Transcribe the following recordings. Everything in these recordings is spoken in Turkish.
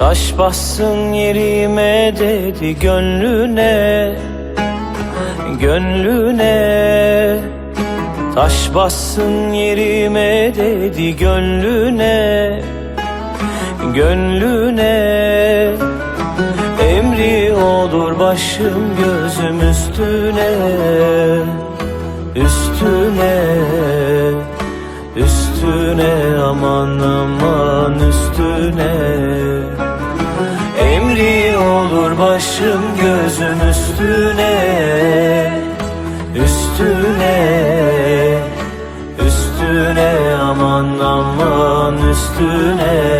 Taş bassın yerime dedi gönlüne Gönlüne. Taş bassın yerime dedi gönlüne Gönlüne. Emri olur başım gözüm üstüne Üstüne. Üstüne aman aman üstüne başım gözüm üstüne Üstüne Üstüne aman aman üstüne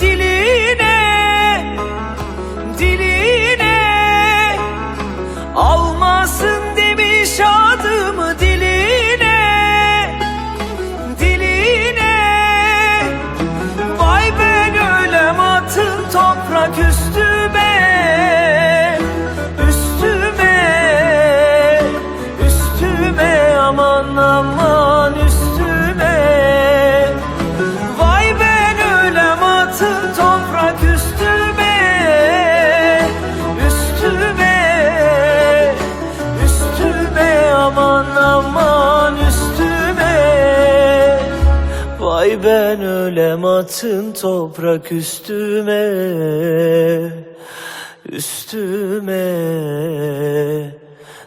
diline Diline. Almasın demiş adımı diline Diline. Vay ben ölem atın toprak üstüme Üstüme Üstüme. Aman aman Vay ben ölem atın toprak üstüme Üstüme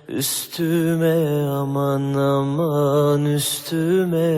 Üstüme aman aman üstüme